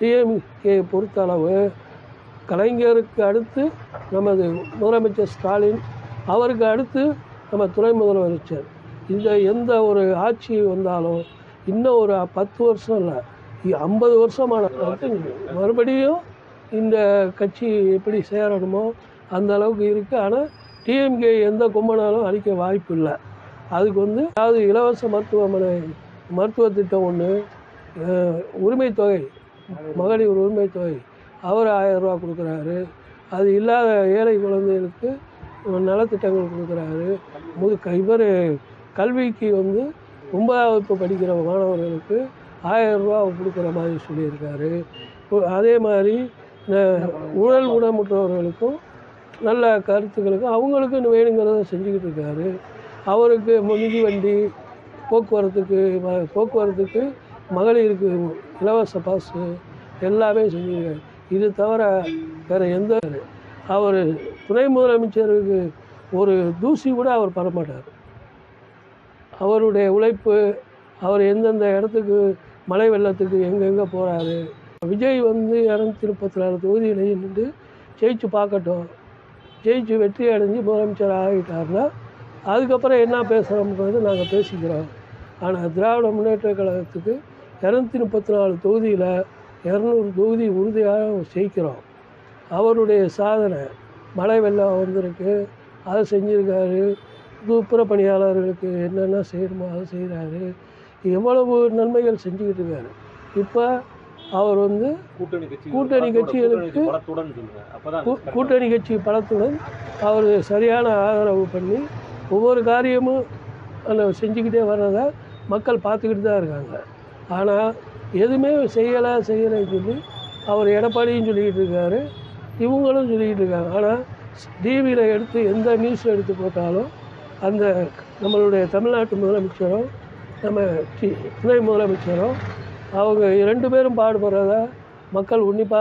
டிஎம்கேயை பொறுத்தளவு கலைஞருக்கு அடுத்து நமது முதலமைச்சர் ஸ்டாலின் அவருக்கு அடுத்து நம்ம துணை முதலமைச்சர். இந்த எந்த ஒரு ஆட்சி வந்தாலும் இன்னும் ஒரு பத்து வருஷம் இல்லை ஐம்பது வருஷமான மறுபடியும் இந்த கட்சி எப்படி சேரணுமோ அந்த அளவுக்கு இருக்குது ஆனால் டிஎம்கே எந்த கும்பனாலும் அளிக்க வாய்ப்பு இல்லை. அதுக்கு வந்து அதாவது இலவச மருத்துவமனை மருத்துவ திட்டம் ஒன்று உரிமை தொகை மகளிர் உரிமை தொகை. அவர் ஆயிரம் ரூபா கொடுக்குறாரு. அது இல்லாத ஏழை குழந்தைகளுக்கு நலத்திட்டங்கள் கொடுக்குறாரு. முது இவர் கல்விக்கு வந்து ஒன்பதாம் வகுப்பு படிக்கிற மாணவர்களுக்கு ஆயிரம் ரூபா கொடுக்குற மாதிரி சொல்லியிருக்காரு. அதே மாதிரி உடல் ஊனமுற்றவர்களுக்கும் நல்ல கருத்துக்களுக்கும் அவங்களுக்கும் வேணுங்கிறத செஞ்சுக்கிட்டு இருக்காரு. அவருக்கு மிதி வண்டி போக்குவரத்துக்கு போக்குவரத்துக்கு மகளிருக்கு இலவச பாஸு எல்லாமே செஞ்சுருக்காரு இது தவிர வேறு எந்த அவர் துணை முதலமைச்சருக்கு ஒரு தூசி கூட அவர் பரமாட்டார் அவருடைய உழைப்பு அவர் எந்தெந்த இடத்துக்கு மழை வெள்ளத்துக்கு எங்கெங்கே போகிறாரு விஜய் வந்து இரநூத்தி முப்பத்தி நாலு தொகுதியிலையும் நின்று ஜெயிச்சு பார்க்கட்டும் ஜெயிச்சு வெற்றி அடைஞ்சு முதலமைச்சர் ஆகிட்டாருன்னா அதுக்கப்புறம் என்ன பேசுகிறோம்ன்றது நாங்கள் பேசிக்கிறோம். ஆனால் திராவிட முன்னேற்ற கழகத்துக்கு இரநூத்தி முப்பத்தி நாலு தொகுதியில் இரநூறு தொகுதி உறுதியாக ஜெயிக்கிறோம். அவருடைய சாதனை மழை வெள்ளம் வந்திருக்கு அதை செஞ்சுருக்காரு துப்புர பணியாளர்களுக்கு என்னென்ன செய்யணுமோ அதை செய்கிறாரு எவ்வளவு நன்மைகள் செஞ்சுக்கிட்டு இருக்காரு. இப்போ அவர் வந்து கூட்டணி கட்சி கூட்டணி கட்சிகளுக்கு கூட்டணி கட்சி பலத்துடன் அவர் சரியான ஆதரவு பண்ணி ஒவ்வொரு காரியமும் அந்த செஞ்சுக்கிட்டே வர்றதை மக்கள் பார்த்துக்கிட்டு தான் இருக்காங்க. ஆனால் எதுவுமே செய்யலை செய்யலைன்னு சொல்லி அவர் எடப்பாடியும் சொல்லிக்கிட்டு இருக்காரு இவங்களும் சொல்லிக்கிட்டு இருக்காங்க. ஆனால் டிவியில் எடுத்து எந்த நியூஸ் எடுத்து போட்டாலும் அந்த நம்மளுடைய தமிழ்நாட்டு முதலமைச்சரும் நம்ம துணை முதலமைச்சரும் அவங்க ரெண்டு பேரும் பாடுபடுறத மக்கள் உன்னிப்பாக